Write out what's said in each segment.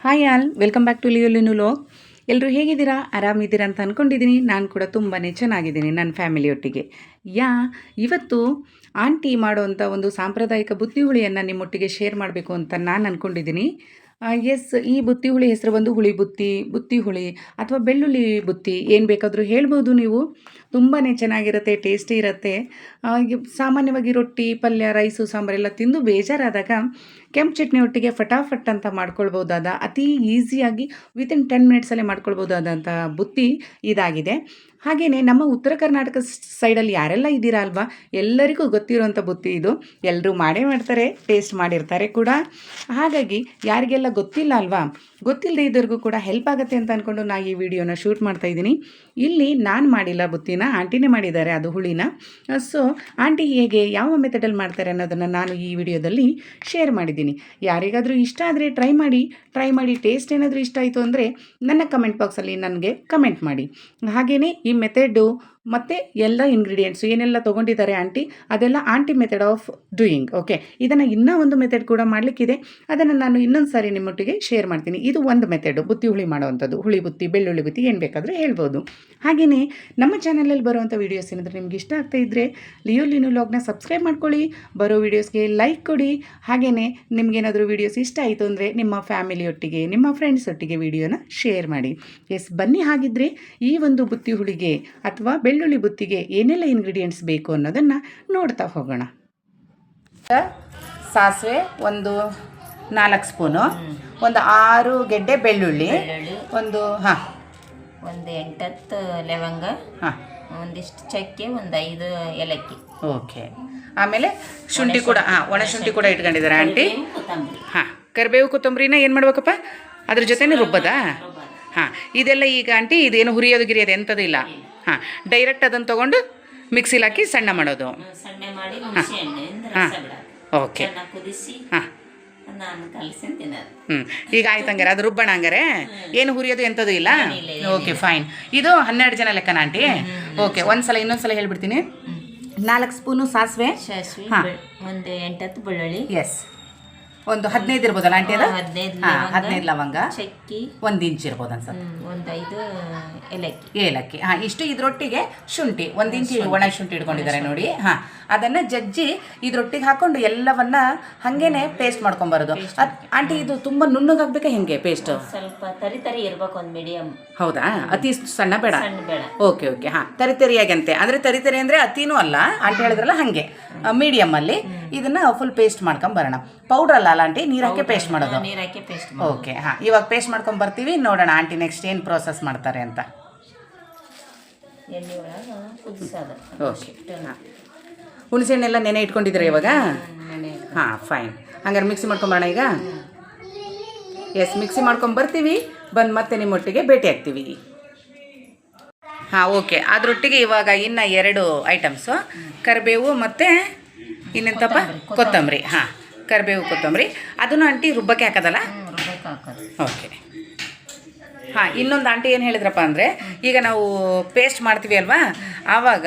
Hi all welcome back to ಲಿಯೋಲಿನು ಲೋ ಎಲ್ಲರೂ ಹೇಗಿದ್ದೀರಾ? ಆರಾಮಿದ್ದೀರಾ ಅಂತ ಅಂದ್ಕೊಂಡಿದ್ದೀನಿ ನಾನು ಕೂಡ ತುಂಬಾ ಚೆನ್ನಾಗಿದ್ದೀನಿ ನನ್ನ ಫ್ಯಾಮಿಲಿಯೊಟ್ಟಿಗೆ ಯಾ, ಇವತ್ತು ಆಂಟಿ ಮಾಡುವಂಥ ಒಂದು ಸಾಂಪ್ರದಾಯಿಕ ಬುತ್ತಿ ಹುಳಿಯನ್ನು ನಿಮ್ಮೊಟ್ಟಿಗೆ ಶೇರ್ ಮಾಡಬೇಕು ಅಂತ ನಾನು ಅಂದ್ಕೊಂಡಿದ್ದೀನಿ ಎಸ್ ಈ ಬುತ್ತಿ ಹುಳಿ ಹೆಸರು ಬಂದು ಹುಳಿ ಬುತ್ತಿ ಬುತ್ತಿ ಹುಳಿ ಅಥವಾ ಬೆಳ್ಳುಳ್ಳಿ ಬುತ್ತಿ ಏನು ಬೇಕಾದರೂ ಹೇಳ್ಬೋದು ನೀವು. ತುಂಬಾ ಚೆನ್ನಾಗಿರುತ್ತೆ ಟೇಸ್ಟಿ ಇರುತ್ತೆ. ಸಾಮಾನ್ಯವಾಗಿ ರೊಟ್ಟಿ, ಪಲ್ಯ ರೈಸು ಸಾಂಬಾರೆಲ್ಲ ತಿಂದು ಬೇಜಾರಾದಾಗ ಕೆಂಪು ಚಟ್ನಿ ಒಟ್ಟಿಗೆ ಫಟಾಫಟ್ ಅಂತ ಮಾಡ್ಕೊಳ್ಬೋದಾದ ಅತಿ ಈಸಿಯಾಗಿ ವಿತಿನ್ ಟೆನ್ ಮಿನಿಟ್ಸಲ್ಲೇ ಮಾಡ್ಕೊಳ್ಬೋದಾದಂಥ ಬುತ್ತಿ ಇದಾಗಿದೆ. ಹಾಗೆಯೇ ನಮ್ಮ ಉತ್ತರ ಕರ್ನಾಟಕ ಸೈಡಲ್ಲಿ ಯಾರೆಲ್ಲ ಇದ್ದೀರಾ ಅಲ್ವಾ? ಎಲ್ಲರಿಗೂ ಗೊತ್ತಿರೋಂಥ ಬುತ್ತಿ ಇದು. ಎಲ್ಲರೂ ಮಾಡೇ ಮಾಡ್ತಾರೆ ಟೇಸ್ಟ್ ಮಾಡಿರ್ತಾರೆ ಕೂಡ. ಹಾಗಾಗಿ ಯಾರಿಗೆಲ್ಲ ಗೊತ್ತಿಲ್ಲ ಅಲ್ವಾ? ಗೊತ್ತಿಲ್ಲದೆ ಇದ್ದವ್ರಿಗೂ ಕೂಡ ಹೆಲ್ಪ್ ಆಗುತ್ತೆ ಅಂತ ಅಂದ್ಕೊಂಡು ನಾನು ಈ ವಿಡಿಯೋನ ಶೂಟ್ ಮಾಡ್ತಾ ಇದ್ದೀನಿ. ಇಲ್ಲಿ ನಾನು ಮಾಡಿಲ್ಲ ಬುತ್ತಿನ, ಆಂಟಿನೇ ಮಾಡಿದ್ದಾರೆ ಅದು ಹುಳಿನ. ಸೊ ಆಂಟಿ ಹೇಗೆ, ಯಾವ ಮೆಥಡಲ್ಲಿ ಮಾಡ್ತಾರೆ ಅನ್ನೋದನ್ನು ನಾನು ಈ ವಿಡಿಯೋದಲ್ಲಿ ಶೇರ್ ಮಾಡಿದ್ದೀನಿ. ಯಾರಿಗಾದರೂ ಇಷ್ಟ ಆದರೆ ಟ್ರೈ ಮಾಡಿ ಟ್ರೈ ಮಾಡಿ ಟೇಸ್ಟ್ ಏನಾದರೂ ಇಷ್ಟ ಆಯಿತು ಅಂದರೆ ನನ್ನ ಕಮೆಂಟ್ ಬಾಕ್ಸಲ್ಲಿ ನನಗೆ ಕಮೆಂಟ್ ಮಾಡಿ. ಹಾಗೆಯೇ ಈ ಮೆಥಡು ಮತ್ತು ಎಲ್ಲ ಇಂಗ್ರೀಡಿಯೆಂಟ್ಸು ಏನೆಲ್ಲ ತೊಗೊಂಡಿದ್ದಾರೆ ಆಂಟಿ ಅದೆಲ್ಲ aunty method of doing okay ಇದನ್ನು ಇನ್ನೂ ಒಂದು ಮೆಥಡ್ ಕೂಡ ಮಾಡಲಿಕ್ಕಿದೆ. ಅದನ್ನು ನಾನು ಇನ್ನೊಂದು ಸಾರಿ ನಿಮ್ಮೊಟ್ಟಿಗೆ ಶೇರ್ ಮಾಡ್ತೀನಿ. ಇದು ಒಂದು ಮೆಥಡು ಬುತ್ತಿ ಹುಳಿ ಮಾಡುವಂಥದ್ದು. ಹುಳಿ ಬುತ್ತಿ, ಬೆಳ್ಳುಳ್ಳಿ ಬುತ್ತಿ ಏನು ಬೇಕಾದರೂ ಹೇಳ್ಬೋದು. ಹಾಗೆಯೇ ನಮ್ಮ ಚಾನಲಲ್ಲಿ ಬರುವಂಥ ವೀಡಿಯೋಸ್ ಏನಾದರೂ ನಿಮ್ಗೆ ಇಷ್ಟ ಆಗ್ತಾ ಇದ್ದರೆ ಲಿಯೋ ಲಿನು ಲಾಗ್ನ ಸಬ್ಸ್ಕ್ರೈಬ್ ಮಾಡ್ಕೊಳ್ಳಿ. ಬರೋ ವೀಡಿಯೋಸ್ಗೆ ಲೈಕ್ ಕೊಡಿ. ಹಾಗೆಯೇ ನಿಮಗೇನಾದರೂ ವೀಡಿಯೋಸ್ ಇಷ್ಟ ಆಯಿತು ಅಂದರೆ ನಿಮ್ಮ ಫ್ಯಾಮಿಲಿಯೊಟ್ಟಿಗೆ ನಿಮ್ಮ ಫ್ರೆಂಡ್ಸ್ ಒಟ್ಟಿಗೆ ವೀಡಿಯೋನ ಶೇರ್ ಮಾಡಿ. ಎಸ್ ಬನ್ನಿ ಹಾಗಿದ್ರೆ ಈ ಒಂದು ಬುತ್ತಿ ಹುಳಿಗೆ ಅಥವಾ ಬೆಳ್ಳುಳ್ಳಿ ಬುತ್ತಿಗೆ ಏನೆಲ್ಲ ಇಂಗ್ರೀಡಿಯೆಂಟ್ಸ್ ಬೇಕು ಅನ್ನೋದನ್ನು ನೋಡ್ತಾ ಹೋಗೋಣ. ಸಾಸಿವೆ ಒಂದು ನಾಲ್ಕು ಸ್ಪೂನು ಒಂದು ಆರು ಗೆಡ್ಡೆ ಬೆಳ್ಳುಳ್ಳಿ ಬೆಳ್ಳುಳ್ಳಿ. ಒಂದು ಹಾಂ. ಒಂದು ಎಂಟತ್ತು ಲವಂಗ ಹಾಂ. ಒಂದಿಷ್ಟು ಚಕ್ಕೆ ಒಂದು ಐದು ಏಲಕ್ಕಿ. ಓಕೆ. ಆಮೇಲೆ ಶುಂಠಿ ಕೂಡ ಹಾಂ ಒಣ ಶುಂಠಿ ಕೂಡ ಇಟ್ಕೊಂಡಿದ್ದಾರೆ ಆಂಟಿ. ಹಾಂ ಕರಿಬೇವು ಕೊತ್ತಂಬರಿನ ಏನು ಮಾಡ್ಬೇಕಪ್ಪ? ಅದ್ರ ಜೊತೆನೇ ರುಬ್ಬದಾ? ಹಾಂ ಇದೆಲ್ಲ ಈಗ ಆಂಟಿ ಇದೇನು ಹುರಿಯೋದು ಗಿರಿಯೋದು ಎಂಥದ್ದು ಇಲ್ಲ ಹಾಂ ಡೈರೆಕ್ಟ್ ಅದನ್ನು ತೊಗೊಂಡು ಮಿಕ್ಸಿಲಿ ಹಾಕಿ ಸಣ್ಣ ಮಾಡೋದು. ಹಾಂ ಓಕೆ. ಹಾಂ. ಹ್ಞೂ ಈಗ ಆಯ್ತು ಹಂಗಾರೆ ಅದು ರುಬ್ಬಣ ಹಂಗಾರೆ. ಏನು ಹುರಿಯೋದು ಎಂಥದ್ದು ಇಲ್ಲ? ಓಕೆ ಫೈನ್ ಇದು ಹನ್ನೆರಡು ಜನ ಲೆಕ್ಕನ ಆಂಟಿ? ಓಕೆ ಒಂದ್ಸಲ ಇನ್ನೊಂದ್ಸಲ ಹೇಳ್ಬಿಡ್ತೀನಿ. ನಾಲ್ಕು ಸ್ಪೂನು ಸಾಸಿವೆ. ಸಾಸಿವೆ ಹಾ. ಒಂದು ಎಂಟತ್ತು ಬೆಳ್ಳುಳ್ಳಿ. ಎಸ್ ಒಂದು ಹದಿನೈದು ಇರ್ಬೋದಲ್ಲ ಆಂಟಿ ಅದು ಹದಿನೈದು ಹಾಂ ಲವಂಗ, ಹದಿನೈದು ಲವಂಗ ಚಕ್ಕಿ. ಒಂದು ಇಂಚ್ ಇರ್ಬೋದು ಅನ್ಸುತ್ತೆ. ಒಂದು ಐದು ಏಲಕ್ಕಿ. ಏಲಕ್ಕಿ. ಹಾಂ ಇಷ್ಟು ಇದ್ರೊಟ್ಟಿಗೆ ಶುಂಠಿ ಒಂದು ಇಂಚ್ ಒಣ ಶುಂಠಿ ಇಟ್ಕೊಂಡಿದ್ದಾರೆ ನೋಡಿ. ಹಾಂ ಅದನ್ನು ಜಜ್ಜಿ ಇದ್ರೊಟ್ಟಿಗೆ ಹಾಕೊಂಡು ಎಲ್ಲವನ್ನ ಹಾಗೇನೆ ಪೇಸ್ಟ್ ಮಾಡ್ಕೊಂಬರೋದು. ಆಂಟಿ ಇದು ತುಂಬ ನುಣ್ಣಗಾಗ್ಬೇಕಾ ಹೆಂಗೆ ಪೇಸ್ಟ್ ಸ್ವಲ್ಪ ತರಿ ತರಿ ಇರ್ಬೇಕು ಒಂದು ಮೀಡಿಯಂ ಹೌದಾ? ಅತಿ ಸಣ್ಣ ಬೇಡ? ಸಣ್ಣ ಬೇಡ. Okay okay. ಹಾಂ ತರಿ ತರಿಯಾಗಂತೆ. ಅಂದರೆ ತರಿ ತರಿ ಅಂದರೆ ಅತಿನೂ ಅಲ್ಲ. ಆಂಟಿ ಹೇಳಿದ್ರಲ್ಲ ಮೀಡಿಯಂ ಅಲ್ಲಿ. ಇದನ್ನು ಫುಲ್ ಪೇಸ್ಟ್ ಮಾಡ್ಕೊಂಬರೋಣ. ಪೌಡ್ರ್ ಅಲ್ಲ? ಅಲ್ಲ ಆಂಟಿ ನೀರು ಹಾಕಿ ಪೇಸ್ಟ್ ಮಾಡೋದು. ನೀರು ಹಾಕಿ ಪೇಸ್ಟ್ ಓಕೆ ಹಾಂ. ಇವಾಗ ಪೇಸ್ಟ್ ಮಾಡ್ಕೊಂಡು ಬರ್ತೀವಿ ನೋಡೋಣ ಆಂಟಿ ನೆಕ್ಸ್ಟ್ ಏನು ಪ್ರೋಸೆಸ್ ಮಾಡ್ತಾರೆ ಅಂತ. ಎಣ್ಣೆ ಒಳಗೆ ಕುದಿಸೋದು ಓಕೆ ಹಾಂ ಹುಣಸೆಹಣ್ಣೆಲ್ಲ ನೆನೆ ಇಟ್ಕೊಂಡಿದ್ದೀರಾ ಇವಾಗ? ಹಾ ಹಾಂ ಫೈನ್ ಹಂಗಾರೆ ಮಿಕ್ಸಿ ಮಾಡ್ಕೊಂಬರೋಣ ಈಗ? ಎಸ್ ಮಿಕ್ಸಿ ಮಾಡ್ಕೊಂಡು ಬರ್ತೀವಿ ಬಂದು ಮತ್ತೆ ನಿಮ್ಮೊಟ್ಟಿಗೆ ಭೇಟಿ ಆಗ್ತೀವಿ. ಹಾಂ ಓಕೆ ಅದರೊಟ್ಟಿಗೆ ಇವಾಗ ಇನ್ನು ಎರಡು ಐಟಮ್ಸು ಕರಿಬೇವು ಮತ್ತು ಇನ್ನೆಂತಪ್ಪ? ಕೊತ್ತಂಬರಿ ಹಾಂ. ಕರಿಬೇವು ಕೊತ್ತಂಬರಿ. ಅದನ್ನು ಆಂಟಿ ರುಬ್ಬಕ್ಕೆ ಹಾಕೋದಲ್ಲ? ಓಕೆ. ಹಾಂ ಇನ್ನೊಂದು ಆಂಟಿ ಏನು ಹೇಳಿದ್ರಪ್ಪ ಅಂದರೆ ಈಗ ನಾವು ಪೇಸ್ಟ್ ಮಾಡ್ತೀವಿ ಅಲ್ವಾ? ಆವಾಗ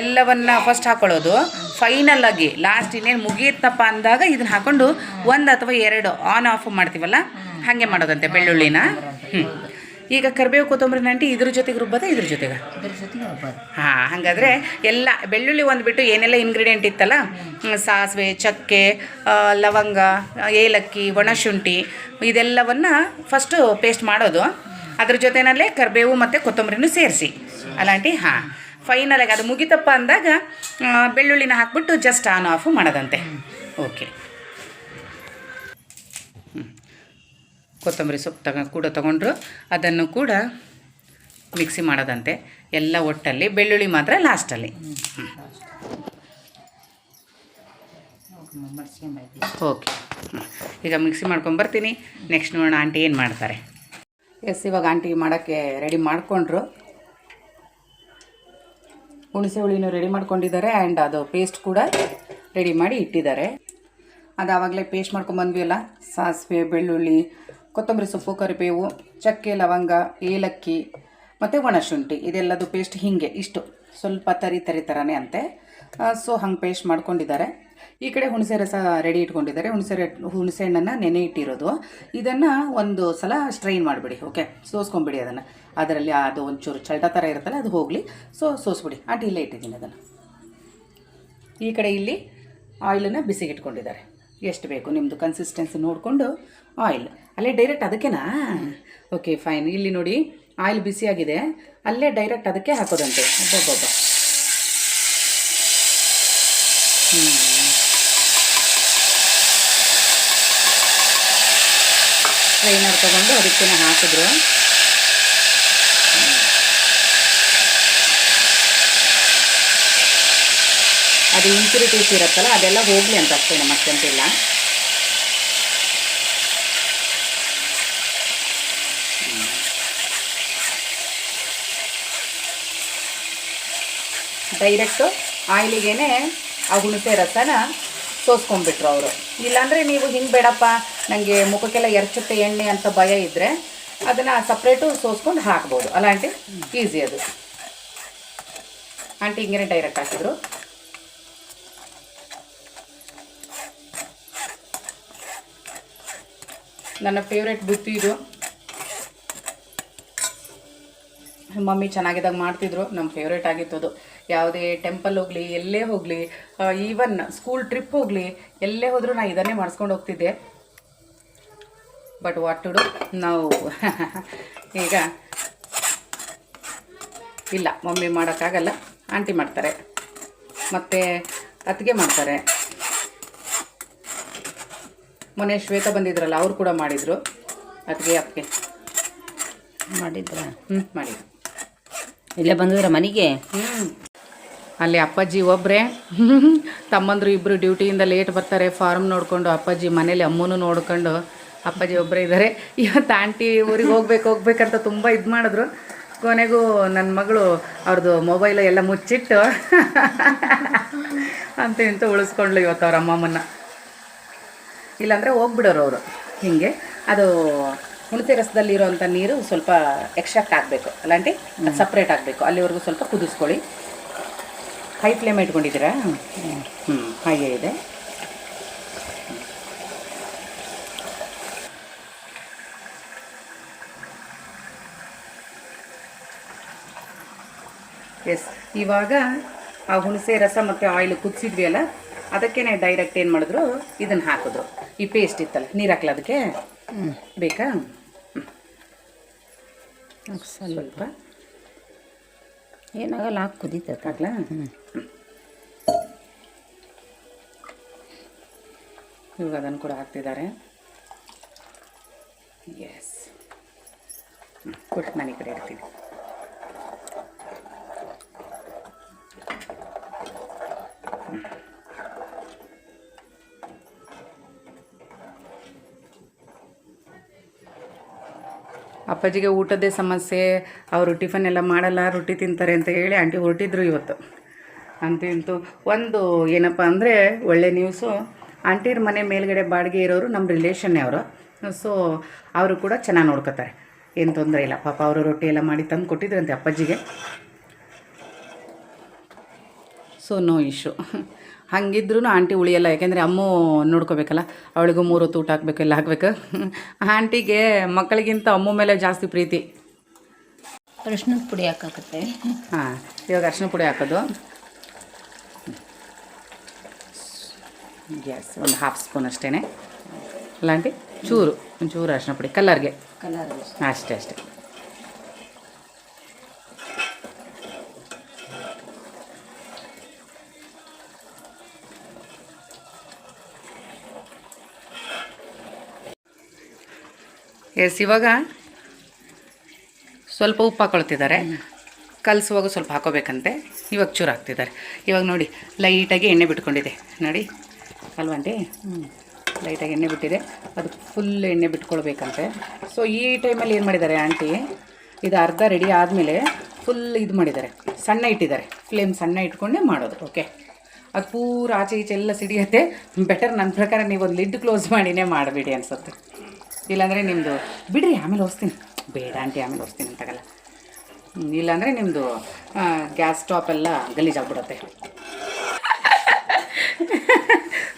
ಎಲ್ಲವನ್ನ ಫಸ್ಟ್ ಹಾಕ್ಕೊಳ್ಳೋದು ಫೈನಲ್ ಆಗಿ ಲಾಸ್ಟ್ ಇನ್ನೇನು ಮುಗಿಯುತ್ತಪ್ಪ ಅಂದಾಗ ಇದನ್ನ ಹಾಕೊಂಡು ಒಂದು ಅಥವಾ ಎರಡು ಆನ್ ಆಫ್ ಮಾಡ್ತೀವಲ್ಲ? ಹಾಗೆ ಮಾಡೋದಂತೆ ಬೆಳ್ಳುಳ್ಳಿನ. ಹ್ಞೂ ಈಗ ಕರಿಬೇವು ಕೊತ್ತಂಬರಿ ನಂಟಿ ಇದ್ರ ಜೊತೆಗೆ ರುಬ್ಬದ ಇದ್ರ ಜೊತೆಗೆ. ಹಾಂ ಹಾಗಾದರೆ ಎಲ್ಲ ಬೆಳ್ಳುಳ್ಳಿ ಒಂದು ಬಿಟ್ಟು ಏನೆಲ್ಲ ಇಂಗ್ರೀಡಿಯೆಂಟ್ ಇತ್ತಲ್ಲ ಸಾಸಿವೆ ಚಕ್ಕೆ ಲವಂಗ ಏಲಕ್ಕಿ ಒಣಶುಂಠಿ ಇದೆಲ್ಲವನ್ನು ಫಸ್ಟು ಪೇಸ್ಟ್ ಮಾಡೋದು. ಅದ್ರ ಜೊತೆನಲ್ಲೇ ಕರಿಬೇವು ಮತ್ತು ಕೊತ್ತಂಬರಿನು ಸೇರಿಸಿ. ಅಲ್ಲಾಂಟಿ ಹಾಂ. ಫೈನಲಾಗಿ ಅದು ಮುಗಿತಪ್ಪ ಅಂದಾಗ ಬೆಳ್ಳುಳ್ಳಿನ ಹಾಕ್ಬಿಟ್ಟು ಜಸ್ಟ್ ಆನ್ ಆಫ್ ಮಾಡೋದಂತೆ. ಓಕೆ ಕೊತ್ತಂಬರಿ ಸೊಪ್ಪು ತಗ ಕೂಡ ತಗೊಂಡ್ರು. ಅದನ್ನು ಕೂಡ ಮಿಕ್ಸಿ ಮಾಡೋದಂತೆ. ಎಲ್ಲ ಒಟ್ಟಲ್ಲಿ, ಬೆಳ್ಳುಳ್ಳಿ ಮಾತ್ರ ಲಾಸ್ಟಲ್ಲಿ ಓಕೆ ಈಗ ಮಿಕ್ಸಿ ಮಾಡ್ಕೊಂಬರ್ತೀನಿ ನೆಕ್ಸ್ಟ್ ನೋಡೋಣ ಆಂಟಿ ಏನು ಮಾಡ್ತಾರೆ. ಎಸ್ ಇವಾಗ ಆಂಟಿ ಮಾಡೋಕ್ಕೆ ರೆಡಿ ಮಾಡಿಕೊಂಡ್ರು. ಹುಣಸೆ ಹುಳಿನೂ ರೆಡಿ ಮಾಡ್ಕೊಂಡಿದ್ದಾರೆ ಆ್ಯಂಡ್ ಅದು ಪೇಸ್ಟ್ ಕೂಡ ರೆಡಿ ಮಾಡಿ ಇಟ್ಟಿದ್ದಾರೆ. ಅದು ಆವಾಗಲೇ ಪೇಸ್ಟ್ ಮಾಡ್ಕೊಂಬಂದ್ವಿ ಸಾಸಿವೆ, ಬೆಳ್ಳುಳ್ಳಿ ಕೊತ್ತಂಬರಿ ಸೊಪ್ಪು, ಕರಿಬೇವು, ಚಕ್ಕೆ, ಲವಂಗ, ಏಲಕ್ಕಿ ಮತ್ತು ಒಣಶುಂಠಿ ಇದೆಲ್ಲದು ಪೇಸ್ಟ್ ಹೀಗೆ, ಇಷ್ಟು. ಸ್ವಲ್ಪ ತರಿ ತರಿ ಥರನೇ ಅಂತೆ. ಸೊ ಹಂಗೆ ಪೇಸ್ಟ್ ಮಾಡ್ಕೊಂಡಿದ್ದಾರೆ. ಈ ಕಡೆ ಹುಣಸೆ ರಸ ರೆಡಿ ಇಟ್ಕೊಂಡಿದ್ದಾರೆ. ಹುಣಸೆ ಹುಣಸೆ ಹಣ್ಣನ್ನು ನೆನೆ ಇಟ್ಟಿರೋದು. ಇದನ್ನು ಒಂದು ಸಲ ಸ್ಟ್ರೈನ್ ಮಾಡಿಬಿಡಿ ಓಕೆ ಸೋಸ್ಕೊಂಬಿಡಿ ಅದನ್ನು. ಅದರಲ್ಲಿ ಅದು ಒಂಚೂರು ಚಲ್ಟ ಥರ ಇರುತ್ತಲ್ಲ, ಅದು ಹೋಗಲಿ. ಸೊ ಸೋಸ್ಬಿಡಿ. ಆಂಟಿ ಇಲ್ಲೇ ಇಟ್ಟಿದ್ದೀನಿ ಅದನ್ನು. ಈ ಕಡೆ ಇಲ್ಲಿ ಆಯಿಲನ್ನು ಬಿಸಿಗೆ ಇಟ್ಕೊಂಡಿದ್ದಾರೆ ಎಷ್ಟು ಬೇಕು? ನಿಮ್ಮದು ಕನ್ಸಿಸ್ಟೆನ್ಸಿ ನೋಡಿಕೊಂಡು ಆಯಿಲ್ ಅಲ್ಲೇ ಡೈರೆಕ್ಟ್ ಅದಕ್ಕೆನಾ? ಓಕೆ ಫೈನ್ ಇಲ್ಲಿ ನೋಡಿ ಆಯಿಲ್ ಬಿಸಿಯಾಗಿದೆ ಅಲ್ಲೇ ಡೈರೆಕ್ಟ್ ಅದಕ್ಕೆ ಹಾಕೋದಂತೆ. ಒಬ್ಬೊಬ್ಬೊಬ್ಬ ಟ್ರೈನರ್ ತೊಗೊಂಡು ಅದಕ್ಕೆ ಹಾಕಿದ್ರು. ಅದು ಇಂಪ್ಯೂರಿಟೀಸ್ ಇರುತ್ತಲ್ಲ, ಅದೆಲ್ಲ ಹೋಗಲಿ ಅಂತ ಅಷ್ಟೇ ಮತ್ತಂತಿಲ್ಲ ಡೈರೆಕ್ಟು ಆಯಿಲಿಗೇನೆ ಆ ಹುಣಸೆ ರಸನ ಸೋಸ್ಕೊಂಡ್ಬಿಟ್ರು ಅವರು. ಇಲ್ಲಾಂದರೆ ನೀವು ಹಿಂಗೆ ಬೇಡಪ್ಪ ನನಗೆ ಮುಖಕ್ಕೆಲ್ಲ ಎರಚುತ್ತೆ ಎಣ್ಣೆ ಅಂತ ಭಯ ಇದ್ದರೆ ಅದನ್ನು ಸಪ್ರೇಟು ಸೋಸ್ಕೊಂಡು ಹಾಕ್ಬೋದು. ಅಲ್ಲ ಆಂಟಿ? ಈಸಿ ಅದು. ಆಂಟಿ ಹಿಂಗೆ ಡೈರೆಕ್ಟ್ ಹಾಕಿದ್ರು. ನನ್ನ ಫೇವ್ರೆಟ್ ಬುತ್ತಿ ಇದು. ಮಮ್ಮಿ ಚೆನ್ನಾಗಿದ್ದಾಗ ಮಾಡ್ತಿದ್ರು ನಮ್ಮ ಫೇವ್ರೇಟ್ ಆಗಿತ್ತು ಅದು. ಯಾವುದೇ ಟೆಂಪಲ್ ಹೋಗಲಿ ಎಲ್ಲೇ ಹೋಗಲಿ ಈವನ್ ಸ್ಕೂಲ್ ಟ್ರಿಪ್ ಹೋಗಲಿ ಎಲ್ಲೇ ಹೋದರೂ ನಾನು ಇದನ್ನೇ ಮಾಡಿಸ್ಕೊಂಡು ಹೋಗ್ತಿದ್ದೆ. ಬಟ್ ವಾಟ್ ಟು ಡು ನಾವು ಈಗ ಇಲ್ಲ ಮಮ್ಮಿ ಮಾಡೋಕ್ಕಾಗಲ್ಲ. ಆಂಟಿ ಮಾಡ್ತಾರೆ. ಮತ್ತು ಅತ್ತಿಗೆ ಮಾಡ್ತಾರೆ. ಮೊನ್ನೆ ಶ್ವೇತ ಬಂದಿದ್ರಲ್ಲ ಅವ್ರು ಕೂಡ ಮಾಡಿದರು. ಅತ್ತಿಗೆ ಅಪ್ಪಿಗೆ ಮಾಡಿದ್ರ? ಹ್ಞೂ ಮಾಡಿದ್ರು. ಇಲ್ಲೇ ಬಂದಿದ್ರ ಮನೆಗೆ. ಅಲ್ಲಿ ಅಪ್ಪಾಜಿ ಒಬ್ಬರೇ ತಮ್ಮಂದ್ರು ಇಬ್ಬರು ಡ್ಯೂಟಿಯಿಂದ ಲೇಟ್ ಬರ್ತಾರೆ ಫಾರ್ಮ್ ನೋಡಿಕೊಂಡು ಅಪ್ಪಾಜಿ ಮನೇಲಿ ಅಮ್ಮನೂ ನೋಡ್ಕೊಂಡು ಅಪ್ಪಾಜಿ ಒಬ್ಬರೇ ಇದ್ದಾರೆ ಇವತ್ತು ಆಂಟಿ ಊರಿಗೆ ಹೋಗ್ಬೇಕು, ಹೋಗ್ಬೇಕಂತ ತುಂಬ ಇದು ಮಾಡಿದ್ರು. ಕೊನೆಗೂ ನನ್ನ ಮಗಳು ಅವ್ರದ್ದು ಮೊಬೈಲ್ ಎಲ್ಲ ಮುಚ್ಚಿಟ್ಟು ಅಂತ ಇಂತ ಉಳಿಸ್ಕೊಂಡ್ಲು ಇವತ್ತು ಅವ್ರ ಅಮ್ಮಮ್ಮನ್ನ. ಇಲ್ಲಾಂದರೆ ಹೋಗ್ಬಿಡೋರು ಅವರು ಹೀಗೆ. ಅದು ಹುಣಸೆ ರಸದಲ್ಲಿರುವಂಥ ನೀರು ಸ್ವಲ್ಪ ಎಕ್ಸ್ಟ್ರಾಕ್ಟ್ ಆಗಬೇಕು. ಅಲ್ಲಾಂಟಿ? ಅದು ಸಪ್ರೇಟ್ ಆಗಬೇಕು. ಅಲ್ಲಿವರೆಗೂ ಸ್ವಲ್ಪ ಕುದಿಸ್ಕೊಳ್ಳಿ. High flame ಇಟ್ಕೊಂಡಿದ್ದೀರಾ? ಹ್ಞೂ ಹಾಗೆ ಇದೆ. ಎಸ್ ಇವಾಗ ಆ ಹುಣಸೆ ರಸ ಮತ್ತು ಆಯಿಲ್ ಕುದಿಸಿದ್ವಿ ಅಲ್ಲ ಅದಕ್ಕೇ ಡೈರೆಕ್ಟ್ ಏನು ಮಾಡಿದ್ರು? ಇದನ್ನು ಹಾಕಿದ್ರು. ಈ ಪೇಸ್ಟ್ ಇತ್ತಲ್ಲ ನೀರು ಹಾಕ್ಲ ಅದಕ್ಕೆ? ಬೇಕಾ? ಸ್ವಲ್ಪ ಏನಾಗಲ್ಲ, ಹಾಕಿ ಕುದೀತೈತೆ ಹ್ಞೂ ಇವಾಗ ಅದನ್ನು ಕೂಡ ಹಾಕ್ತಿದ್ದಾರೆ. ಎಸ್ ಕೊಟ್ಟು ನಾನು ಈ ಕಡೆ ಇಡ್ತೀನಿ. ಅಪ್ಪಾಜಿಗೆ ಊಟದೇ ಸಮಸ್ಯೆ, ಅವರು ಟಿಫನ್ ಎಲ್ಲ ಮಾಡಲ್ಲ, ರೊಟ್ಟಿ ತಿಂತಾರೆ ಅಂತ ಹೇಳಿ ಆಂಟಿ ಹೊರಟಿದ್ರು ಇವತ್ತು. ಅಂತೂ ಒಂದು ಏನಪ್ಪ ಅಂದರೆ ಒಳ್ಳೆ ನ್ಯೂಸು ಆಂಟಿಯರ ಮನೆ ಮೇಲ್ಗಡೆ ಬಾಡಿಗೆ ಇರೋರು ನಮ್ಮ ರಿಲೇಷನ್ನೇ ಅವರು. ಸೊ ಅವರು ಕೂಡ ಚೆನ್ನಾಗಿ ನೋಡ್ಕೋತಾರೆ. ಏನು ತೊಂದರೆ ಇಲ್ಲ. ಪಾಪ ಅವರು ರೊಟ್ಟಿ ಎಲ್ಲ ಮಾಡಿ ತಂದು ಕೊಟ್ಟಿದ್ರಂತೆ ಅಪ್ಪಾಜಿಗೆ. ಸೊ ನೋ ಇಶ್ಯೂ ಹಾಗಿದ್ರೂ ಆಂಟಿ ಉಳಿಯಲ್ಲ ಯಾಕೆಂದರೆ ಅಮ್ಮು ನೋಡ್ಕೋಬೇಕಲ್ಲ ಅವಳಿಗೂ ಮೂರು ಹೊತ್ತು ಊಟ ಹಾಕ್ಬೇಕು ಎಲ್ಲ ಹಾಕ್ಬೇಕು. ಆಂಟಿಗೆ ಮಕ್ಕಳಿಗಿಂತ ಅಮ್ಮು ಮೇಲೆ ಜಾಸ್ತಿ ಪ್ರೀತಿ. ಅರಿಶಿನದ ಪುಡಿ ಹಾಕಾಕತ್ತೆ. ಹಾಂ ಇವಾಗ ಅರ್ಶಿನ ಪುಡಿ ಹಾಕೋದು. ಗ್ಯಾಸ್ ಒಂದು ಹಾಫ್ ಸ್ಪೂನ್ ಅಷ್ಟೇ ಅಲ್ಲ ಆಂಟಿ? ಚೂರು ಒಂಚೂರು ಅರಿಶಿನ ಪುಡಿ ಕಲ್ಲರ್ಗೆ ಕಲರ್ ಅಷ್ಟೇ ಅಷ್ಟೇ. ಎಸ್ ಇವಾಗ ಸ್ವಲ್ಪ ಉಪ್ಪು ಹಾಕೊಳ್ತಿದ್ದಾರೆ. ಕಲಸುವಾಗ ಸ್ವಲ್ಪ ಹಾಕೋಬೇಕಂತೆ. ಇವಾಗ ಚೂರು ಹಾಕ್ತಿದ್ದಾರೆ. ಇವಾಗ ನೋಡಿ ಲೈಟಾಗಿ ಎಣ್ಣೆ ಬಿಟ್ಕೊಂಡಿದೆ. ನೋಡಿ ಅಲ್ವಂಟಿ ಹ್ಞೂ ಲೈಟಾಗಿ ಎಣ್ಣೆ ಬಿಟ್ಟಿದೆ. ಅದು ಫುಲ್ ಎಣ್ಣೆ ಬಿಟ್ಕೊಳ್ಬೇಕಂತೆ. ಸೊ ಈ ಟೈಮಲ್ಲಿ ಏನು ಮಾಡಿದ್ದಾರೆ ಆಂಟಿ ಇದು ಅರ್ಧ ರೆಡಿ ಆದಮೇಲೆ ಫುಲ್ ಇದು ಮಾಡಿದ್ದಾರೆ. ಸಣ್ಣ ಇಟ್ಟಿದ್ದಾರೆ. ಫ್ಲೇಮ್ ಸಣ್ಣ ಇಟ್ಕೊಂಡೇ ಮಾಡೋದು ಓಕೆ ಅದು ಪೂರ ಆಚೆ ಈಚೆ ಎಲ್ಲ ಸಿಡಿಯತ್ತೆ. ಬೆಟರ್ ನನ್ನ ಪ್ರಕಾರ ನೀವು ಒಂದು ಲಿಡ್ ಕ್ಲೋಸ್ ಮಾಡಿನೇ ಮಾಡಬೇಡಿ ಅನಿಸುತ್ತೆ. ಇಲ್ಲಾಂದರೆ ನಿಮ್ಮದು ಬಿಡ್ರಿ ಆಮೇಲೆ ಓಡಿಸ್ತೀನಿ ಬೇಡ ಆಂಟಿ ಆಮೇಲೆ ಓಡಿಸ್ತೀನಿ ಅಂತಾಗಲ್ಲ ಹ್ಮ್, ಇಲ್ಲಾಂದರೆ ನಿಮ್ಮದು ಗ್ಯಾಸ್ ಸ್ಟಾಪ್ ಎಲ್ಲ ಗಲೀಜಾಗ್ಬಿಡುತ್ತೆ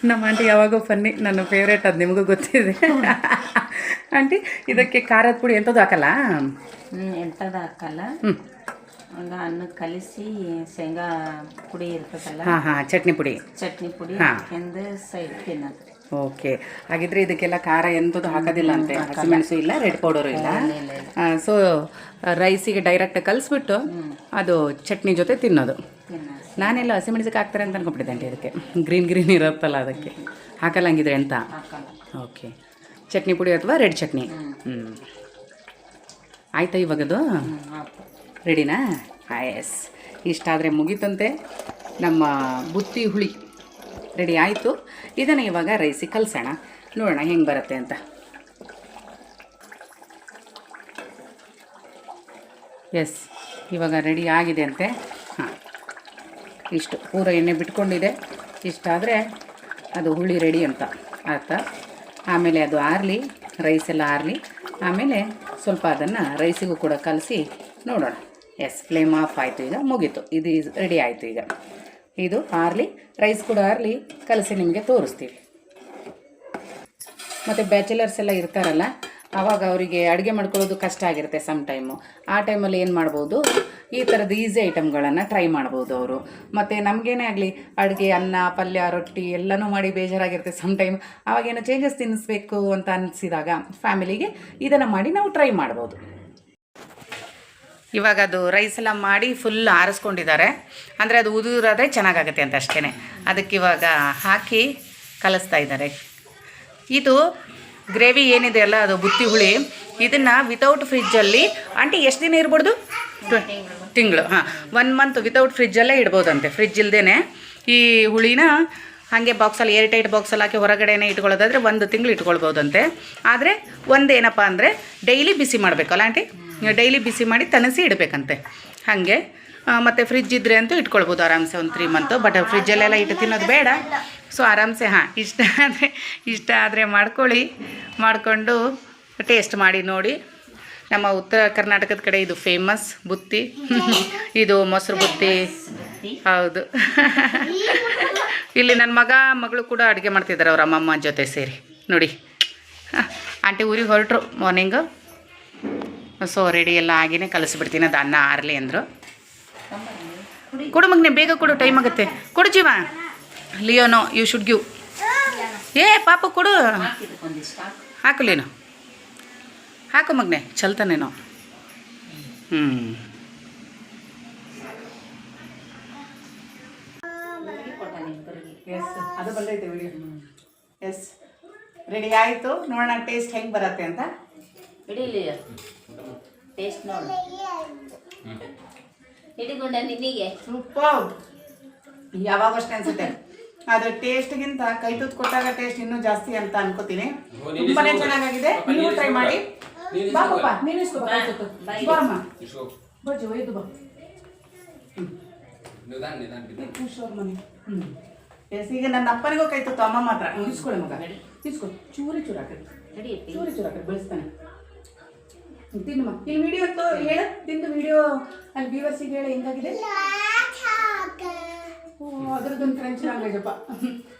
ನಮ್ಮ ಆಂಟಿ ಯಾವಾಗೋ ಫನ್ನಿ ನನ್ನ ಫೇವ್ರೇಟ್ ಅದು ನಿಮಗೂ ಗೊತ್ತಿದೆ ಆಂಟಿ ಇದಕ್ಕೆ ಖಾರದ ಪುಡಿ ಎಂಥದ್ದು ಹಾಕಲ್ಲ ಹ್ಞೂ ಎಂಥದ್ದು ಹಾಕಲ್ಲ ಹ್ಞೂ ಹಂಗ ಅನ್ನ ಕಲಿಸಿ ಶೇಂಗಾ ಪುಡಿ ಇರ್ತದಲ್ಲ ಹಾಂ ಹಾಂ ಚಟ್ನಿ ಪುಡಿ ಚಟ್ನಿ ಪುಡಿ ಹಾ. ಹಾಕ್ಯಂದು ಸೈಡ್ ತಿನ್ನೋದು ಓಕೆ. ಹಾಗಿದ್ರೆ ಇದಕ್ಕೆಲ್ಲ ಖಾರ ಎಂಥದ್ದು ಹಾಕೋದಿಲ್ಲ ಅಂತೆ. ಹಸಿಮೆಣಸು ಇಲ್ಲ ರೆಡ್ ಪೌಡರು ಇಲ್ಲ. ಸೊ ರೈಸಿಗೆ ಡೈರೆಕ್ಟ್ ಕಲಿಸ್ಬಿಟ್ಟು ಅದು ಚಟ್ನಿ ಜೊತೆ ತಿನ್ನೋದು. ನಾನೆಲ್ಲ ಹಸಿಮೆಣಸಿಗೆ ಹಾಕ್ತಾರೆ ಅಂತ ಅನ್ಕೊಂಡ್ಬಿಟ್ಟಿದ್ದೆ ಆಂಟಿ ಇದಕ್ಕೆ ಗ್ರೀನ್ ಗ್ರೀನ್ ಇರುತ್ತಲ್ಲ ಅದಕ್ಕೆ. ಹಾಕಲ್ಲ ಎಂತ? ಅಂತ ಓಕೆ. ಚಟ್ನಿ ಪುಡಿ ಅಥವಾ ರೆಡ್ ಚಟ್ನಿ? ಹ್ಞೂ ಆಯ್ತಾ ಇವಾಗದು? ರೆಡಿನಾ ಎಸ್ ಇಷ್ಟಾದರೆ ಮುಗೀತಂತೆ. ನಮ್ಮ ಬುತ್ತಿ ಹುಳಿ. ರೆಡಿ ಆಯಿತು. ಇದನ್ನು ಇವಾಗ ರೈಸಿಗೆ ಕಲಸೋಣ. ನೋಡೋಣ ಹೆಂಗೆ ಬರುತ್ತೆ ಅಂತ. ಎಸ್ ಇವಾಗ ರೆಡಿ ಆಗಿದೆ ಅಂತೆ. ಹಾಂ. ಇಷ್ಟು ಪೂರ ಎಣ್ಣೆ ಬಿಟ್ಕೊಂಡಿದೆ. ಇಷ್ಟಾದರೆ ಅದು ಹುಳಿ ರೆಡಿ ಅಂತ. ಅರ್ಥ ಆಮೇಲೆ ಅದು ಆರಲಿ, ರೈಸ್ ಎಲ್ಲ ಆರಲಿ. ಆಮೇಲೆ ಸ್ವಲ್ಪ ಅದನ್ನು ರೈಸಿಗೂ ಕೂಡ ಕಲಸಿ ನೋಡೋಣ. ಎಸ್ ಫ್ಲೇಮ್ ಆಫ್ ಆಯಿತು ಈಗ, ಮುಗೀತು. ಇದು ರೆಡಿ ಆಯಿತು ಈಗ. ಇದು ಆರಲಿ, ರೈಸ್ ಕೂಡ ಆರಲಿ, ಕಲಸಿ ನಿಮಗೆ ತೋರಿಸ್ತೀವಿ. ಮತ್ತು ಬ್ಯಾಚುಲರ್ಸ್ ಎಲ್ಲ ಇರ್ತಾರಲ್ಲ ಆವಾಗ ಅವರಿಗೆ ಅಡುಗೆ ಮಾಡ್ಕೊಳ್ಳೋದು ಕಷ್ಟ ಆಗಿರುತ್ತೆ ಸಮ್ ಟೈಮು ಆ ಟೈಮಲ್ಲಿ ಏನು ಮಾಡ್ಬೋದು? ಈ ಥರದ ಈಸಿ ಐಟಮ್ಗಳನ್ನು ಟ್ರೈ ಮಾಡ್ಬೋದು ಅವರು. ಮತ್ತು ನಮಗೇನೇ ಆಗಲಿ, ಅಡುಗೆ, ಅನ್ನ, ಪಲ್ಯ, ರೊಟ್ಟಿ ಎಲ್ಲನೂ ಮಾಡಿ ಬೇಜಾರಾಗಿರುತ್ತೆ ಸಮ್ ಟೈಮ್ ಆವಾಗೇನೋ ಚೇಂಜಸ್ ತಿನ್ನಿಸ್ಬೇಕು ಅಂತ ಅನಿಸಿದಾಗ ಫ್ಯಾಮಿಲಿಗೆ ಇದನ್ನು ಮಾಡಿ ನಾವು ಟ್ರೈ ಮಾಡ್ಬೋದು. ಇವಾಗ ಅದು ರೈಸ್ ಎಲ್ಲ ಮಾಡಿ ಫುಲ್ ಆರಿಸ್ಕೊಂಡಿದ್ದಾರೆ. ಅಂದರೆ ಅದು ಉದುರಾದರೆ ಚೆನ್ನಾಗಾಗುತ್ತೆ ಅಂತ ಅಷ್ಟೇ ಅದಕ್ಕೆ ಇವಾಗ ಹಾಕಿ ಕಲಿಸ್ತಾ ಇದ್ದಾರೆ. ಇದು ಗ್ರೇವಿ ಏನಿದೆ ಅಲ್ಲ, ಅದು ಬುತ್ತಿ ಹುಳಿ. ಇದನ್ನು ವಿತೌಟ್ ಫ್ರಿಜ್ಜಲ್ಲಿ ಆಂಟಿ ಎಷ್ಟು ದಿನ ಇರ್ಬೋದು? ತಿಂಗಳು, ಹಾಂ. ಒನ್ ಮಂತ್ ವಿತೌಟ್ ಫ್ರಿಜ್ಜಲ್ಲೇ ಇಡ್ಬೋದಂತೆ ಫ್ರಿಜ್ ಇಲ್ದೇ ಈ ಹುಳಿನ ಹಾಗೆ ಬಾಕ್ಸಲ್ಲಿ ಏರ್ ಟೈಟ್ ಬಾಕ್ಸಲ್ಲಿ ಹಾಕಿ ಹೊರಗಡೆನೇ ಇಟ್ಕೊಳ್ಳೋದಾದರೆ ಒಂದು ತಿಂಗಳು ಇಟ್ಕೊಳ್ಬೋದಂತೆ. ಆದರೆ ಒಂದೇನಪ್ಪ ಅಂದರೆ ಡೈಲಿ ಬಿಸಿ ಮಾಡಬೇಕಲ್ಲ ಆಂಟಿ? ಡೈಲಿ ಬಿಸಿ ಮಾಡಿ ತನಸಿ ಇಡಬೇಕಂತೆ. ಹಾಗೆ ಮತ್ತು ಫ್ರಿಜ್ ಇದ್ದರೆ ಅಂತೂ ಇಟ್ಕೊಳ್ಬೋದು ಆರಾಮ್ಸೆ ಒಂದು ತ್ರೀ ಮಂತು ಬಟ್ ಫ್ರಿಜ್ಜಲ್ಲೆಲ್ಲ ಇಟ್ಟು ತಿನ್ನೋದು ಬೇಡ. ಸೊ ಆರಾಮ್ಸೆ, ಹಾಂ, ಇಷ್ಟ ಆದರೆ ಇಷ್ಟ ಆದರೆ ಮಾಡ್ಕೊಳ್ಳಿ. ಮಾಡಿಕೊಂಡು ಟೇಸ್ಟ್ ಮಾಡಿ ನೋಡಿ. ನಮ್ಮ ಉತ್ತರ ಕರ್ನಾಟಕದ ಕಡೆ ಇದು ಫೇಮಸ್ ಬುತ್ತಿ. ಇದು ಮೊಸರು ಬುತ್ತಿ. ಹೌದು. ಇಲ್ಲಿ ನನ್ನ ಮಗ, ಮಗಳು ಕೂಡ ಅಡುಗೆ ಮಾಡ್ತಿದ್ದಾರೆ, ಅವ್ರ ಅಮ್ಮಮ್ಮ ಜೊತೆ ಸೇರಿ. ನೋಡಿ. ಆಂಟಿ ಊರಿಗೆ ಹೊರಟ್ರು ಮಾರ್ನಿಂಗು ಸೊ ರೆಡಿ ಎಲ್ಲ ಆಗಿನೇ ಕಲಿಸ್ಬಿಡ್ತೀನಿ. ಅದು ಅನ್ನ ಆರಲಿ ಅಂದರು. ಕೊಡು ಮಗನೇ ಬೇಗ ಕೊಡು ಟೈಮ್ ಆಗುತ್ತೆ. ಕೊಡು ಜೀವ. ಲಿಯೋನೋ ಯು ಶುಡ್ ಗ್ಯೂ ಏ ಪಾಪ ಕೊಡು. ಹಾಕಲೇನು ಹಾಕು ಹಾಕು ಲೀನು ಹಾಕು ಮಗನೆ ಚಲ್ತಾನೇನೋ. ಹ್ಞೂ ಎಸ್ ಅದು ಬಂದೈತೆ ವಿಡಿಯೋ ಎಸ್ ರೆಡಿ ಆಯಿತು. ನೋಡೋಣ ಟೇಸ್ಟ್ ಹೆಂಗೆ ಬರುತ್ತೆ ಅಂತ. ಟೇಸ್ಟ್ ನೋಡು. ಹಿಡಿಗೊಂಡ ನಿನಗೆ? ಸೂಪರ್. ಯಾವಾಗ ಅಷ್ಟೇ ಅನ್ಸುತ್ತೆ. ಆದ್ರೆ ಟೇಸ್ಟ್ಗಿಂತ ಕೈ ತುತ್ತು ಕೊಟ್ಟಾಗ ಟೇಸ್ಟ್ ಇನ್ನೂ ಜಾಸ್ತಿ ಅಂತ ಅನ್ಕೋತೀನಿ. ತುಂಬಾನೇ ಚೆನ್ನಾಗಿದೆ ನೀವು ಟ್ರೈ ಮಾಡಿ. ಬಾ ನೀನು ಇಸ್ಕೊ ಬಾ. ಬಾ ಅಮ್ಮ ಬಾ. ನಿಧಾನ ನಿಧಾನ ನಿಧಾನ. ಖುಷಿಯವ್ರ ಮನೆ. ಹ್ಞೂ ಎಸ್ ಈಗ ನನ್ನ ಅಪ್ಪನಿಗೂ ಕೈ ತುತ್ತು ಅಮ್ಮ ಮಾತ್ರ. ಇಸ್ಕೊಳ್ಳಿ ಮಗ. ಇಸ್ಕೊ. ಚೂರಿ ಚೂರು ಹಾಕಿ ಹಿಡಿ ಚೂರಿ ಚೂರಾಕಿ ಬೆಳೆಸ್ತಾನೆ. ತಿನ್ನಮ್ಮ ಇಲ್ಲಿ ವಿಡಿಯೋ ತೋ ಹೇಳ ತಿಂದು ವಿಡಿಯೋ ಅಲ್ಲಿ ವ್ಯೂವರ್ಸಿಗೆ ಹೇಳಿ ಹೆಂಗಾಗಿದೆ? ಓ ಅದ್ರದ್ದೊಂದು ಫ್ರೆಂಚ್ ಲ್ಯಾಂಗ್ವೇಜ್ ಅಪ್ಪ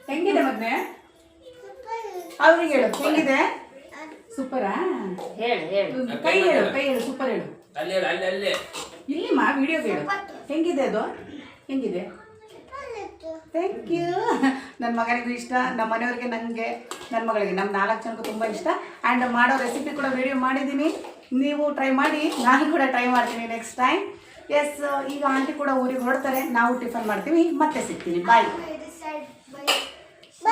ಹೆಂಗಿದೆ ಮಗ್ನೆ ಅವ್ರಿಗೆ ಹೇಳು ಹೆಂಗಿದೆ? ಸೂಪರಾ? ಹೇಳು ಹೇಳು. ಕೈ ಹೇಳು ಕೈ ಹೇಳು ಸೂಪರ್ ಹೇಳು. ಅಲ್ಲೇ ಅಲ್ಲೇ ಅಲ್ಲೇ. ಇಲ್ಲಿಮ್ಮ ವಿಡಿಯೋ ಹೇಳು ಹೆಂಗಿದೆ ಅದು? ಹೆಂಗಿದೆ? ಥ್ಯಾಂಕ್ ಯು ನನ್ನ ಮಗನಿಗೂ ಇಷ್ಟ ನಮ್ಮ ಮನೆಯವ್ರಿಗೆ ನನಗೆ ನನ್ನ ಮಗಳಿಗೆ. ನಮ್ಮ ನಾಲ್ಕು ಜನಕ್ಕೂ ತುಂಬ ಇಷ್ಟ. ಆ್ಯಂಡ್ ಮಾಡೋ ರೆಸಿಪಿ ಕೂಡ ವಿಡಿಯೋ ಮಾಡಿದ್ದೀನಿ. ನೀವು ಟ್ರೈ ಮಾಡಿ ನಾನು ಕೂಡ ಟ್ರೈ ಮಾಡ್ತೀನಿ ನೆಕ್ಸ್ಟ್ ಟೈಮ್ ಎಸ್ ಈಗ ಆಂಟಿ ಕೂಡ ಊರಿಗೆ ಹೊರಡ್ತಾರೆ. ನಾವು ಟಿಫನ್ ಮಾಡ್ತೀವಿ. ಮತ್ತೆ ಸಿಗ್ತೀನಿ. ಬಾಯ್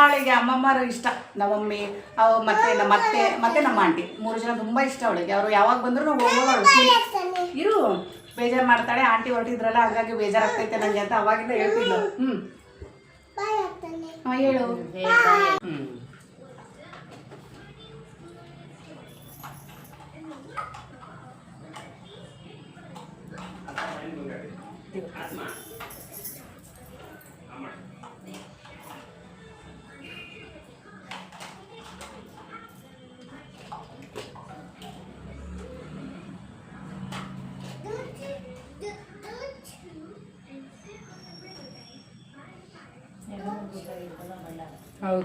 ಅವಳಿಗೆ ಅಮ್ಮಮ್ಮರು ಇಷ್ಟ. ನಮ್ಮಮ್ಮಿ ಅವು ಮತ್ತೆ ನಮ್ಮ ಅತ್ತೆ ಮತ್ತೆ ನಮ್ಮ ಆಂಟಿ ಮೂರು ಜನ ತುಂಬ ಇಷ್ಟ ಅವಳಿಗೆ. ಅವರು ಯಾವಾಗ ಬಂದರೂ ಹೋಗೋಳು ಇರು. ಬೇಜಾರು ಮಾಡ್ತಾಳೆ. ಆಂಟಿ ಹೊರಟಿದ್ರಲ್ಲ ಹಾಗಾಗಿ ಬೇಜಾರಾಗ್ತೈತೆ ನನಗೆ ಅಂತ ಅವಾಗಿಂದ ಹೇಳ್ತಿದ್ಲು. ಹ್ಞೂ ಹಾಂ ಹೇಳು. ಹ್ಞೂ 还有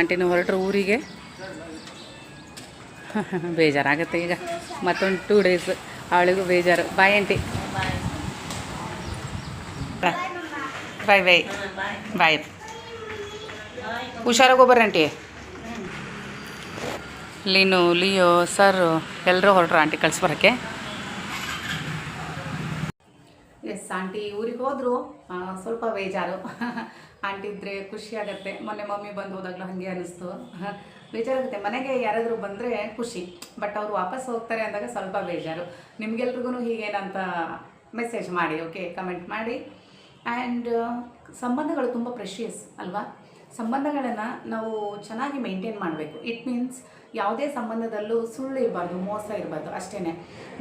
ಆಂಟಿನೂ ಹೊರಟ್ರು ಊರಿಗೆ. ಬೇಜಾರಾಗತ್ತೆ ಈಗ. ಮತ್ತೊಂದು ಟೂ ಡೇಸ್ ಅವಳಿಗೂ ಬೇಜಾರು. Bye aunty. ಬಾಯ್ ಬಾಯ್ ಬಾಯ್ ಹುಷಾರಾಗಿ ಹೋಗ್ಬರ್ರಿ, ಆಂಟಿ. ಲೀನು, ಲಿಯೋ, ಸರ್ ಎಲ್ಲರೂ ಹೊರಟ್ರು ಆಂಟಿ ಕಳಿಸ್ಬರಕ್ಕೆ ಎಸ್ ಆಂಟಿ ಊರಿಗೆ ಹೋದರು ಸ್ವಲ್ಪ ಬೇಜಾರು. ಆಂಟಿ ಇದ್ದರೆ ಖುಷಿ ಆಗುತ್ತೆ. ಮೊನ್ನೆ ಮಮ್ಮಿ ಬಂದು ಹೋದಾಗಲೂ ಹಾಗೆ ಅನ್ನಿಸ್ತು ಬೇಜಾರಾಗುತ್ತೆ. ಮನೆಗೆ ಯಾರಾದರೂ ಬಂದರೆ ಖುಷಿ. ಬಟ್ ಅವರು ವಾಪಸ್ ಹೋಗ್ತಾರೆ ಅಂದಾಗ ಸ್ವಲ್ಪ ಬೇಜಾರು. ನಿಮ್ಗೆಲ್ರಿಗೂ ಹೀಗೇನಂತ ಮೆಸೇಜ್ ಮಾಡಿ ಓಕೆ ಕಮೆಂಟ್ ಮಾಡಿ. ಆ್ಯಂಡ್ ಸಂಬಂಧಗಳು ತುಂಬ ಪ್ರೆಷಿಯಸ್ ಅಲ್ವಾ? ಸಂಬಂಧಗಳನ್ನು ನಾವು ಚೆನ್ನಾಗಿ ಮೇಂಟೈನ್ ಮಾಡಬೇಕು. ಇಟ್ ಮೀನ್ಸ್ ಯಾವುದೇ ಸಂಬಂಧದಲ್ಲೂ ಸುಳ್ಳು ಇರಬಾರ್ದು, ಮೋಸ ಇರಬಾರ್ದು ಅಷ್ಟೇ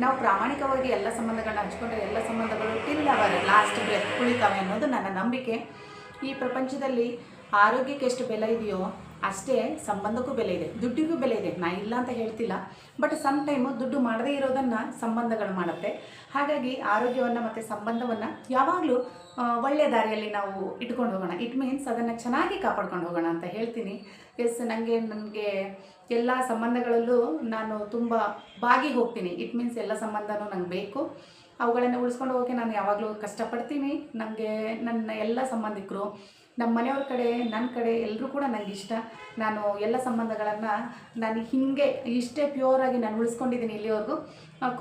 ನಾವು ಪ್ರಾಮಾಣಿಕವಾಗಿ ಎಲ್ಲ ಸಂಬಂಧಗಳನ್ನ ಹಂಚ್ಕೊಂಡ್ರೆ ಎಲ್ಲ ಸಂಬಂಧಗಳು ಟಿಲ್ ಅವರ್ ಲಾಸ್ಟ್ ಬ್ರೆತ್ ಉಳಿತಾವೆ ಅನ್ನೋದು ನನ್ನ ನಂಬಿಕೆ. ಈ ಪ್ರಪಂಚದಲ್ಲಿ ಆರೋಗ್ಯಕ್ಕೆ ಎಷ್ಟು ಬೆಲೆ ಇದೆಯೋ ಅಷ್ಟೇ ಸಂಬಂಧಕ್ಕೂ ಬೆಲೆ ಇದೆ, ದುಡ್ಡಿಗೂ ಬೆಲೆ ಇದೆ. ನಾ ಇಲ್ಲ ಅಂತ ಹೇಳ್ತಿಲ್ಲ ಬಟ್ ಸಮ್ ಟೈಮು ದುಡ್ಡು ಮಾಡದೇ ಇರೋದನ್ನು ಸಂಬಂಧಗಳು ಮಾಡುತ್ತೆ. ಹಾಗಾಗಿ ಆರೋಗ್ಯವನ್ನು ಮತ್ತು ಸಂಬಂಧವನ್ನು ಯಾವಾಗಲೂ ಒಳ್ಳೆಯ ದಾರಿಯಲ್ಲಿ ನಾವು ಇಟ್ಕೊಂಡು ಹೋಗೋಣ. ಇಟ್ ಮೀನ್ಸ್ ಅದನ್ನು ಚೆನ್ನಾಗಿ ಕಾಪಾಡ್ಕೊಂಡು ಹೋಗೋಣ ಅಂತ ಹೇಳ್ತೀನಿ. ಎಸ್ ನನಗೆ ನನಗೆ ಎಲ್ಲ ಸಂಬಂಧಗಳಲ್ಲೂ ನಾನು ತುಂಬ ಬಾಗಿ ಹೋಗ್ತೀನಿ. ಇಟ್ ಮೀನ್ಸ್ ಎಲ್ಲ ಸಂಬಂಧನೂ ನಂಗೆ ಬೇಕು. ಅವುಗಳನ್ನು ಉಳಿಸ್ಕೊಂಡು ಹೋಗೋಕ್ಕೆ ನಾನು ಯಾವಾಗಲೂ ಕಷ್ಟಪಡ್ತೀನಿ. ನನಗೆ ನನ್ನ ಎಲ್ಲ ಸಂಬಂಧಿಕರು ನಮ್ಮ ಮನೆಯವ್ರ ಕಡೆ ನನ್ನ ಕಡೆ ಎಲ್ಲರೂ ಕೂಡ ನನಗೆ ಇಷ್ಟ. ನಾನು ಎಲ್ಲ ಸಂಬಂಧಗಳನ್ನು ನಾನು ಹೀಗೆ ಇಷ್ಟೇ ಪ್ಯೂರಾಗಿ ನಾನು ಉಳಿಸ್ಕೊಂಡಿದ್ದೀನಿ ಇಲ್ಲಿವರೆಗೂ.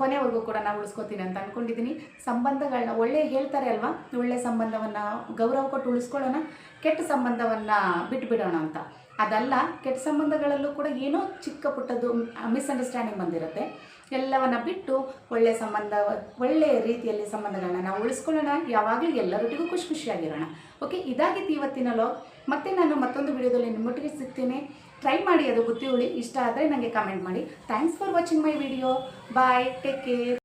ಕೊನೆವರೆಗೂ ಕೂಡ ನಾನು ಉಳಿಸ್ಕೊತೀನಿ ಅಂತ ಅಂದ್ಕೊಂಡಿದ್ದೀನಿ ಸಂಬಂಧಗಳನ್ನ ಒಳ್ಳೆ ಹೇಳ್ತಾರೆ ಅಲ್ವಾ? ಒಳ್ಳೆ ಸಂಬಂಧವನ್ನು, ಗೌರವ ಕೊಟ್ಟು ಉಳಿಸ್ಕೊಳ್ಳೋಣ, ಕೆಟ್ಟ ಸಂಬಂಧವನ್ನು ಬಿಟ್ಟುಬಿಡೋಣ ಅಂತ. ಅದಲ್ಲ, ಕೆಟ್ಟ ಸಂಬಂಧಗಳಲ್ಲೂ ಕೂಡ ಏನೋ ಚಿಕ್ಕ ಪುಟ್ಟದ್ದು ಮಿಸ್ಅಂಡರ್ಸ್ಟ್ಯಾಂಡಿಂಗ್ ಬಂದಿರುತ್ತೆ. ಎಲ್ಲವನ್ನ ಬಿಟ್ಟು ಒಳ್ಳೆಯ ಸಂಬಂಧ, ಒಳ್ಳೆಯ ರೀತಿಯಲ್ಲಿ ಸಂಬಂಧಗಳನ್ನ ನಾವು ಉಳಿಸ್ಕೊಳ್ಳೋಣ. ಯಾವಾಗಲೂ ಎಲ್ಲರೊಟ್ಟಿಗೂ ಖುಷಿ ಖುಷಿಯಾಗಿರೋಣ. ಓಕೆ ಇದಾಗಿತ್ತು ಇವತ್ತಿನ ಲಾಗ್ ಮತ್ತೆ ನಾನು ಮತ್ತೊಂದು ವಿಡಿಯೋದಲ್ಲಿ ನಿಮ್ಮೊಟ್ಟಿಗೆ ಸಿಗ್ತೀನಿ. ಟ್ರೈ ಮಾಡಿ ಅದು ಗೊತ್ತಿ ಹುಳಿ. ಇಷ್ಟ ಆದರೆ ನನಗೆ ಕಮೆಂಟ್ ಮಾಡಿ. Thanks for watching my video bye take care